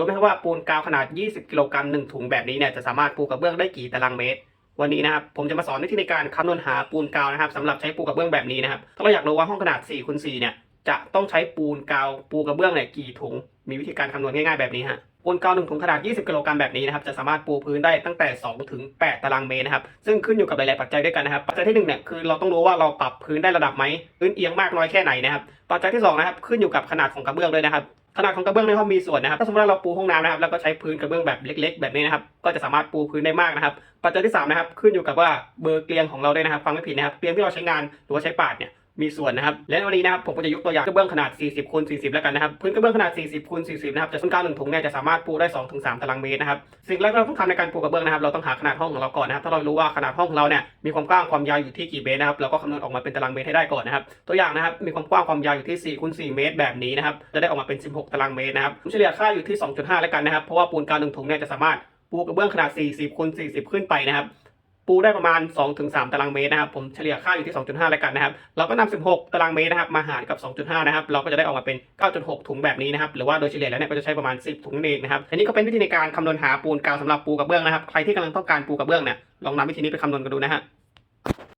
รู้ไหมครับว่าปูนกาวขนาด 20 กิโลกรัมหนึ่งถุงแบบนี้เนี่ยจะสามารถปูกระเบื้องได้กี่ตารางเมตร วันนี้นะครับผมจะมาสอนวิธีในการคำนวณหาปูนกาวนะครับสำหรับใช้ปูกระเบื้องแบบนี้นะครับถ้าเราอยากรู้ว่าห้องขนาด4คูณ4เนี่ยจะต้องใช้ปูนกาวปูกระเบื้องเนี่ยกี่ถุง มีวิธีการคำนวณง่ายๆแบบนี้ฮะปูนกาวหนึ่งถุงขนาด 20 กิโลกรัมแบบนี้นะครับจะสามารถปูพื้นได้ตั้งแต่ 2 ถึง 8 ตารางเมตรนะครับซึ่งขึ้นอยู่กับหลายๆปัจจัยด้วยกันนะครับปัจจัยที่หนึ่งเนี่ยคือเราต้องรู้ว่าเราปรับพื้นได้ระดับไหมพื้นเอียงมากน้อยแค่ไหนนะครับปัจจัยที่สองนะครับขึ้นอยู่กับขนาดของกระเบื้องด้วยนะครับ ขนาดของกระเบื้องในห้องมีส่วนนะครับถ้าสมมติว่าเราปูห้องน้ำนะครับแล้วก็ใช้พื้นกระเบื้องแบบเล็ก ๆ แบบนี้นะครับก็จะสามารถปูพื้นได้มากนะครับปัจจัยที่สามนะครับขึ้นอยู่กับว่าเบอร์เกลียงของเราด้วยนะครับฟังไม่ผิดนะครับเกลียงที่เราใช้งานหรือว่าใช้ปาดเนี่ย มีส่วนนะครับ และวันนี้นะครับผมก็จะยกตัวอย่างกระเบื้องขนาด 40คูณ40 แล้วกันนะครับ พื้นกระเบื้องขนาด 40คูณ40 นะครับจะต้นกาวหนึ่งถุงเนี่ยจะสามารถปูได้2ถึง3ตารางเมตรนะครับ สิ่งแรกที่เราต้องทำในการปูกระเบื้องนะครับ เราต้องหาขนาดห้องของเราก่อนนะครับ ถ้าเรารู้ว่าขนาดห้องของเราเนี่ยมีความกว้างความยาวอยู่ที่กี่เมตรนะครับ เราก็คำนวณออกมาเป็นตารางเมตรให้ได้ก่อนนะครับ ตัวอย่างนะครับ มีความกว้างความยาวอยู่ที่4คูณ4เมตร แบบนี้นะครับ จะได้ออกมาเป็น 16 ตารางเมตรนะครับเฉลี่ยค่าอยู่ที่ 2.5 แล้วกันนะครับ เพราะว่าปูนกาวหนึ่งถุงเนี่ยจะสามารถปูกระเบื้องขนาด 40คูณ40 ขึ้นไปนะครับ ปูได้ประมาณ 2-3 ตารางเมตรนะครับ ผมเฉลี่ยค่าอยู่ที่ 2.5 แล้วกันนะครับ เราก็นำ16 ตารางเมตรนะครับ มาหารกับ 2.5 นะครับ เราก็จะได้ออกมาเป็น 9.6 ถุงแบบนี้นะครับ หรือว่าโดยเฉลี่ยแล้วเนี่ยก็จะใช้ประมาณ 10 ถุงนั่นเองนะครับ อันนี้ก็เป็นวิธีในการคำนวณหาปูนกาวสำหรับปูกระเบื้องนะครับ ใครที่กำลังต้องการปูกระเบื้องเนี่ย ลองนำวิธีนี้ไปคำนวณกันดูนะฮะ